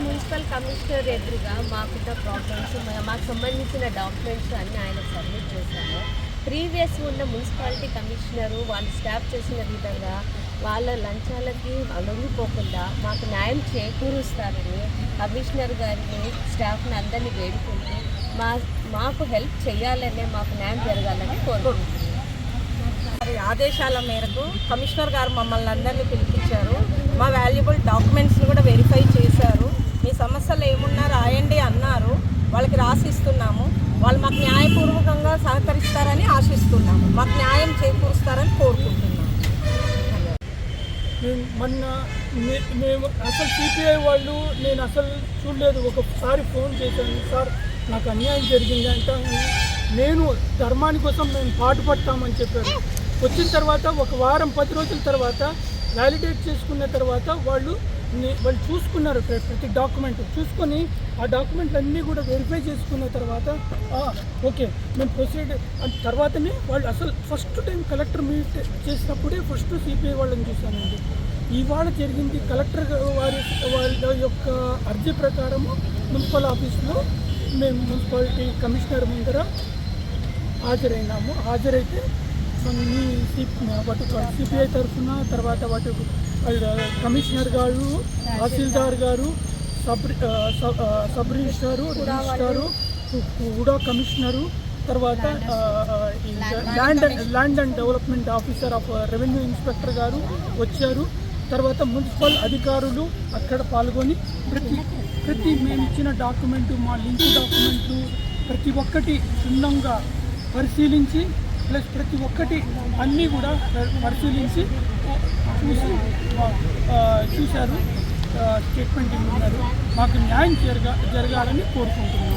Municipal commissioner ఎదురుగా మాకున్న problems మాకు సంబంధించిన డాక్యుమెంట్స్ అన్నీ ఆయన సబ్మిట్ చేశాము ప్రీవియస్ ఉన్న మున్సిపాలిటీ కమిషనరు వాళ్ళు స్టాఫ్ చేసిన విధంగా వాళ్ళ లంచాలకి లొంగిపోకుండా మాకు న్యాయం చేకూరుస్తారని కమిషనర్ గారిని స్టాఫ్ని అందరినీ వేడుకుంటూ మా మాకు హెల్ప్ చేయాలనే మాకు న్యాయం జరగాలని కోరుకుంటున్నాం. ఆదేశాల మేరకు కమిషనర్ గారు మమ్మల్ని అందరినీ పిలిపించారు మా వాల్యుబుల్ డాక్యుమెంట్స్ని కూడా వెరిఫై చేశారు మీ సమస్యలు ఏమున్నా రాయండి అన్నారు వాళ్ళకి రాసిస్తున్నాము. వాళ్ళు మాకు న్యాయపూర్వకంగా సహకరిస్తారని ఆశిస్తున్నాము. మాకు న్యాయం చేకూరుస్తారని కోరుకుంటున్నాము. నేను మొన్న మే- మేము అసలు సిపిఐ వాళ్ళు నేను అసలు చూడలేదు. ఒకసారి ఫోన్ చేశాను. సార్ నాకు అన్యాయం జరిగింది అంటే. నేను ధర్మాని కోసం మేము పాటుపడతామని చెప్పారు. వచ్చిన తర్వాత ఒక వారం పది రోజుల తర్వాత వ్యాలిడేట్ చేసుకున్న తర్వాత వాళ్ళు వాళ్ళు చూసుకున్నారు ప్రతి డాక్యుమెంట్ చూసుకొని ఆ డాక్యుమెంట్లు అన్నీ కూడా వెరిఫై చేసుకున్న తర్వాత ఓకే మేము ప్రొసీడ్ అండ్ తర్వాతనే వాళ్ళు అసలు ఫస్ట్ టైం కలెక్టర్ మీట్ చేసినప్పుడే ఫస్ట్ సిపిఐ వాళ్ళని చూశానండి. ఇవాళ జరిగింది కలెక్టర్ వారి వాళ్ళ యొక్క అర్జీ ప్రకారము మున్సిపల్ ఆఫీస్లో మేము మున్సిపాలిటీ కమిషనర్ ముందర హాజరైనాము. హాజరైతే కొన్ని వాటి సిపిఐ తరఫున తర్వాత వాటి కమిషనర్ గారు తహసీల్దార్ గారు sub sub registrar registrar HUDA commissioner తర్వాత land land and development officer of revenue inspector గారు వచ్చారు. తర్వాత మున్సిపల్ అధికారులు అక్కడ పాల్గొని ప్రతి ప్రతి మేము ఇచ్చిన డాక్యుమెంటు మా లింక్ డాక్యుమెంట్లు ప్రతి ఒక్కటి క్షుణ్ణంగా పరిశీలించి ప్లస్ ప్రతి ఒక్కటి అన్నీ కూడా పరిశీలించి చూసి చూశారు. స్టేట్మెంట్ ఇవ్వన్నారు మాకు న్యాయం జరగా జరగాలని కోరుకుంటున్నాను